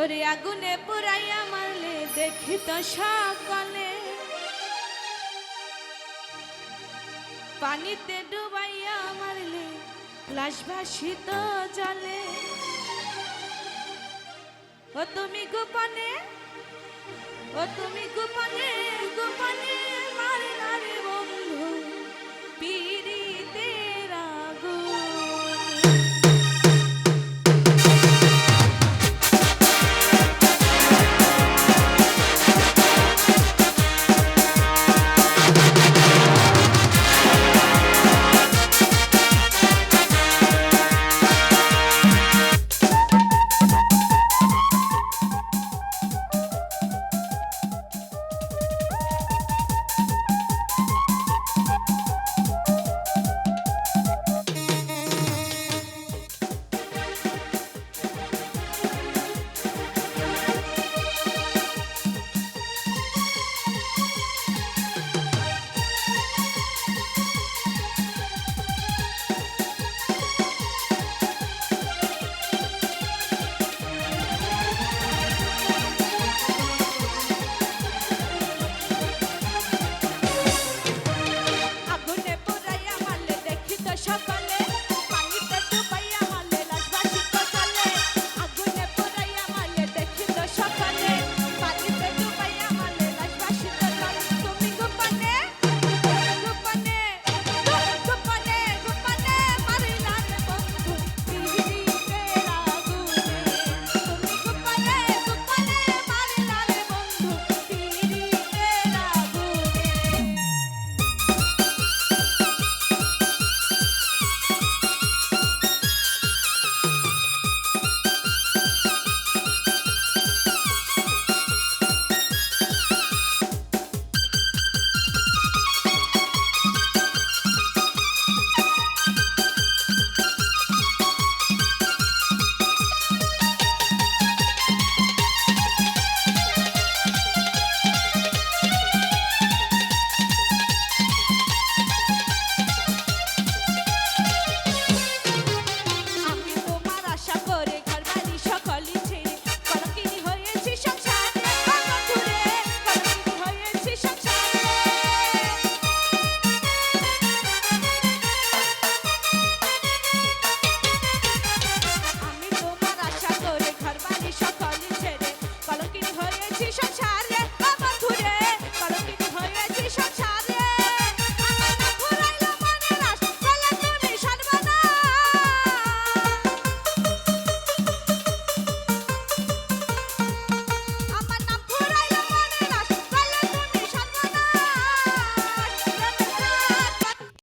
ওরে আগুনে পুরাইয়া মারলে দেখি তো সকলে। পানিতে ডুবাইয়া মারলে লাশ ভাসিত জলে। ও তুমি গোপনে, ও তুমি গোপনে